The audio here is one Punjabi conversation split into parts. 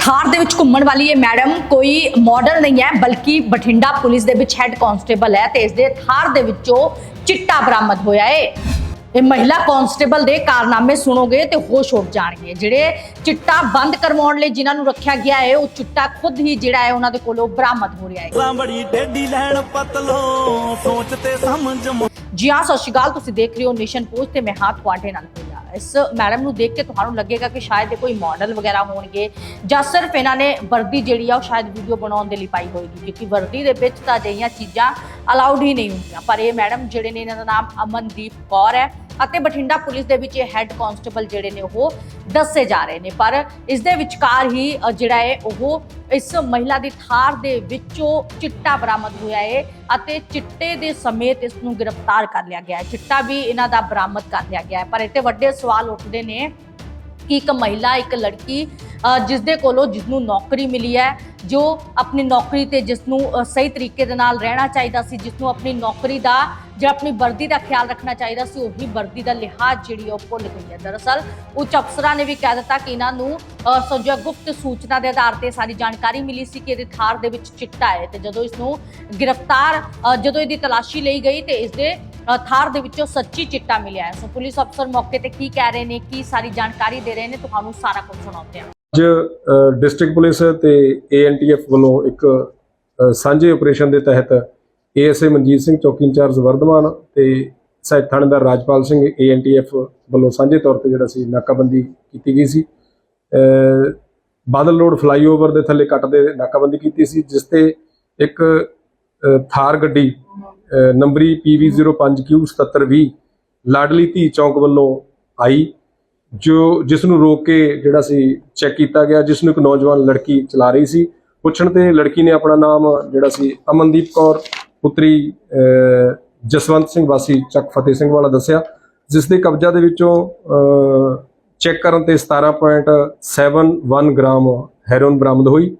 ਥਾਰ ਦੇ ਵਿੱਚ ਘੁੰਮਣ ਵਾਲੀ ਇਹ ਮੈਡਮ ਕੋਈ ਮਾਡਲ ਨਹੀਂ ਹੈ ਬਲਕਿ ਬਠਿੰਡਾ ਪੁਲਿਸ ਦੇ ਵਿੱਚ ਹੈੱਡ ਕਾਂਸਟੇਬਲ ਹੈ ਤੇ ਇਸ ਦੇ ਥਾਰ ਦੇ ਵਿੱਚੋਂ ਚਿੱਟਾ ਬਰਾਮਦ ਹੋਇਆ ਹੈ ਇਹ ਮਹਿਲਾ ਕਾਂਸਟੇਬਲ ਦੇ ਕਾਰਨਾਮੇ ਸੁਣੋਗੇ ਤੇ ਹੋਸ਼ ਉੱਡ ਜਾਣਗੇ। ਜਿਹੜੇ ਚਿੱਟਾ ਬੰਦ ਕਰਵਾਉਣ ਲਈ ਜਿਨ੍ਹਾਂ ਨੂੰ ਰੱਖਿਆ ਗਿਆ ਹੈ ਉਹ ਚਿੱਟਾ ਖੁਦ ਹੀ ਜਿਹੜਾ ਹੈ ਉਹਨਾਂ ਦੇ ਕੋਲੋਂ ਬਰਾਮਦ ਹੋ ਰਿਹਾ ਹੈ ਸਾਂ ਬੜੀ ਡੇਡੀ ਲੈਣ ਪਤਲੋ ਸੋਚ ਤੇ ਸਮਝ ਜੀ ਹਾਂ ਸਤਿ ਸ਼੍ਰੀ ਅਕਾਲ ਤੁਸੀਂ ਦੇਖ ਰਹੇ ਹੋ ਨੇਸ਼ਨ ਪੋਸਟ ਤੇ ਮੈਂ ਹਾਂ ਤੁਹਾਡੇ ਨਾਲ। ਇਸ ਮੈਡਮ ਨੂੰ ਦੇਖ ਕੇ ਤੁਹਾਨੂੰ ਲੱਗੇਗਾ ਕਿ ਸ਼ਾਇਦ ਇਹ ਕੋਈ ਮਾਡਲ ਵਗੈਰਾ ਹੋਣਗੇ ਜਾਂ ਸਿਰਫ ਇਹਨਾਂ ਨੇ ਵਰਦੀ ਜਿਹੜੀ ਆ ਉਹ ਸ਼ਾਇਦ ਵੀਡੀਓ ਬਣਾਉਣ ਦੇ ਲਈ ਪਾਈ ਹੋਏਗੀ, ਕਿਉਂਕਿ ਵਰਦੀ ਦੇ ਵਿੱਚ ਤਾਂ ਅਜਿਹੀਆਂ ਚੀਜ਼ਾਂ ਅਲਾਉਡ ਹੀ ਨਹੀਂ ਹੁੰਦੀਆਂ। ਪਰ ਇਹ ਮੈਡਮ ਜਿਹੜੇ ਨੇ ਇਹਨਾਂ ਦਾ ਨਾਮ ਅਮਨਦੀਪ ਕੌਰ ਹੈ ਅਤੇ ਬਠਿੰਡਾ ਪੁਲਿਸ ਦੇ ਵਿੱਚ ਇਹ ਹੈੱਡ ਕਾਂਸਟੇਬਲ ਜਿਹੜੇ ਨੇ ਉਹ ਦੱਸੇ ਜਾ ਰਹੇ ਨੇ। ਪਰ ਇਸ ਦੇ ਵਿਚਕਾਰ ਹੀ ਜਿਹੜਾ ਹੈ ਉਹ ਇਸ ਮਹਿਲਾ ਦੀ ਥਾਰ ਦੇ ਵਿੱਚੋਂ ਚਿੱਟਾ ਬਰਾਮਦ ਹੋਇਆ ਹੈ ਅਤੇ ਚਿੱਟੇ ਦੇ ਸਮੇਤ ਇਸ ਨੂੰ ਗ੍ਰਿਫਤਾਰ ਕਰ ਲਿਆ ਗਿਆ ਹੈ ਚਿੱਟਾ ਵੀ ਇਹਨਾਂ ਦਾ ਬਰਾਮਦ ਕਰ ਲਿਆ ਗਿਆ ਹੈ ਪਰ ਇੱਥੇ ਵੱਡੇ ਸਵਾਲ ਉੱਠਦੇ ਨੇ ਕਿ ਇੱਕ ਮਹਿਲਾ, ਇੱਕ ਲੜਕੀ ਜਿਸ ਦੇ ਕੋਲੋਂ ਜਿਸ ਨੂੰ ਨੌਕਰੀ ਮਿਲੀ ਹੈ ਜੋ ਆਪਣੀ ਨੌਕਰੀ ਤੇ ਜਿਸ ਨੂੰ ਸਹੀ ਤਰੀਕੇ ਦੇ ਨਾਲ ਰਹਿਣਾ ਚਾਹੀਦਾ ਸੀ ਜਿਸ ਨੂੰ ਆਪਣੀ ਨੌਕਰੀ ਦਾ ਜਾਂ ਆਪਣੀ ਵਰਦੀ ਦਾ ਖਿਆਲ ਰੱਖਣਾ ਚਾਹੀਦਾ ਸੀ ਉਹੀ ਵਰਦੀ ਦਾ ਲਿਹਾਜ਼ ਜਿਹੜੀ ਉਹ ਭੁੱਲ ਗਈ ਹੈ। ਦਰਅਸਲ ਉੱਚ ਅਫਸਰਾਂ ਨੇ ਵੀ ਕਹਿ ਦਿੱਤਾ ਕਿ ਇਹਨਾਂ ਨੂੰ ਅ, ਸਜਾ ਗੁਪਤ ਸੂਚਨਾ ਦੇ ਆਧਾਰ ਤੇ ਸਾਰੀ ਜਾਣਕਾਰੀ ਮਿਲੀ ਸੀ ਕਿ ਇਹਦੇ ਥਾਰ ਦੇ ਵਿੱਚ ਚਿੱਟਾ ਹੈ ਤੇ ਜਦੋਂ ਇਸ ਨੂੰ ਗ੍ਰਿਫਤਾਰ ਜਦੋਂ ਇਹਦੀ ਤਲਾਸ਼ੀ ਲਈ ਗਈ ਤੇ ਇਸ ਦੇ ਥਾਰ ਦੇ ਵਿੱਚੋਂ ਸੱਚੀ ਚਿੱਟਾ ਮਿਲਿਆ ਹੈ। ਸੋ ਪੁਲਿਸ ਅਫਸਰ ਮੌਕੇ ਤੇ ਕੀ ਕਹਿ ਰਹੇ ਨੇ ਕੀ ਸਾਰੀ ਜਾਣਕਾਰੀ ਦੇ ਰਹੇ ਨੇ ਤੁਹਾਨੂੰ ਸਾਰਾ ਕੁਝ ਸੁਣਾਉਂਦੇ ਹਾਂ। ਅੱਜ ਡਿਸਟ੍ਰਿਕਟ ਪੁਲਿਸ ਤੇ ਏਐਨਟੀਐਫ ਵੱਲੋਂ ਇੱਕ ਸਾਂਝੇ ਆਪਰੇਸ਼ਨ ਦੇ ਤਹਿਤ ਏਐਸਏ ਮਨਜੀਤ ਸਿੰਘ ਚੌਕੀ ਇੰਚਾਰਜ ਵਰਧਮਾਨ ਤੇ ਸਹਾਇਕ ਥਾਣੇਦਾਰ ਰਾਜਪਾਲ ਸਿੰਘ ਏਐਨਟੀਐਫ ਵੱਲੋਂ ਸਾਂਝੇ ਤੌਰ ਤੇ ਜਿਹੜਾ ਸੀ ਨਾਕਾਬੰਦੀ ਕੀਤੀ ਗਈ ਸੀ। ਬਾਦਲ ਰੋਡ ਫਲਾਈਓਵਰ ਦੇ ਥੱਲੇ ਕੱਟ ਦੇ ਨਾਕਾਬੰਦੀ ਕੀਤੀ ਸੀ ਜਿਸ ਤੇ ਇੱਕ ਥਾਰ ਗੱਡੀ ਅ, ਨੰਬਰੀ PV05Q7720 ਲਾਡਲੀ ਧੀ ਚੌਂਕ ਵੱਲੋਂ ਆਈ। ਜੋ ਜਿਸ ਨੂੰ ਰੋਕ ਕੇ ਜਿਹੜਾ ਸੀ ਚੈੱਕ ਕੀਤਾ ਗਿਆ ਜਿਸ ਨੂੰ ਇੱਕ ਨੌਜਵਾਨ ਲੜਕੀ ਚਲਾ ਰਹੀ ਸੀ। ਪੁੱਛਣ ਤੇ ਲੜਕੀ ਨੇ ਆਪਣਾ ਨਾਮ ਜਿਹੜਾ ਸੀ ਅਮਨਦੀਪ ਕੌਰ, ਪੁੱਤਰੀ ਜਸਵੰਤ ਸਿੰਘ ਵਾਸੀ, ਚੱਕ ਫਤਿਹ ਸਿੰਘ ਵਾਲਾ ਦੱਸਿਆ। ਜਿਸ ਦੇ ਕਬਜ਼ਾ ਦੇ ਵਿੱਚੋਂ ਚੈੱਕ ਕਰਨ ਤੇ 17.71 ਗ੍ਰਾਮ ਹੈਰੋਇਨ ਬਰਾਮਦ ਹੋਈ।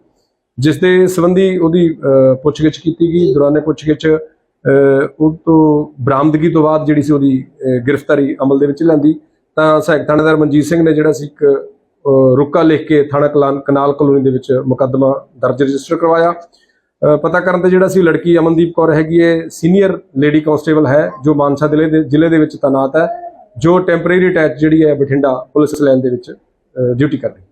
ਜਿਸ ਦੇ ਸੰਬੰਧੀ ਉਹਦੀ ਪੁੱਛਗਿੱਛ ਕੀਤੀ ਗਈ। ਦੌਰਾਨੇ ਪੁੱਛਗਿੱਛ ਉਹ ਤੋਂ ਬਰਾਮਦਗੀ ਤੋਂ ਬਾਅਦ ਜਿਹੜੀ ਸੀ ਉਹਦੀ ਗ੍ਰਿਫਤਾਰੀ ਅਮਲ ਦੇ ਵਿੱਚ ਲੈਂਦੀ। ਤਾਂ ਸਹਾਇਕ ਥਾਣੇਦਾਰ ਮਨਜੀਤ ਸਿੰਘ ਨੇ ਜਿਹੜਾ ਸੀ ਇੱਕ ਰੁਕਾ ਲਿਖ ਕੇ ਥਾਣਾ ਕਲਾਨ- ਕਨਾਲ ਕਲੋਨੀ ਦੇ ਵਿੱਚ ਮੁਕੱਦਮਾ ਦਰਜ ਰਜਿਸਟਰ ਕਰਵਾਇਆ। ਪਤਾ ਕਰਨ ਤੇ ਜਿਹੜਾ ਸੀ ਲੜਕੀ ਅਮਨਦੀਪ ਕੌਰ ਹੈਗੀ ਹੈ ਸੀਨੀਅਰ ਲੇਡੀ ਕਾਂਸਟੇਬਲ ਹੈ, ਜੋ ਮਾਨਸਾ ਜ਼ਿਲ੍ਹੇ ਦੇ ਜ਼ਿਲ੍ਹੇ ਦੇ ਵਿੱਚ ਤੈਨਾਤ ਹੈ, ਜੋ ਟੈਂਪਰੇਰੀ ਅਟੈਚ ਜਿਹੜੀ ਹੈ ਬਠਿੰਡਾ ਪੁਲਿਸ ਲਾਈਨ ਦੇ ਵਿੱਚ ਡਿਊਟੀ ਕਰ ਰਹੀ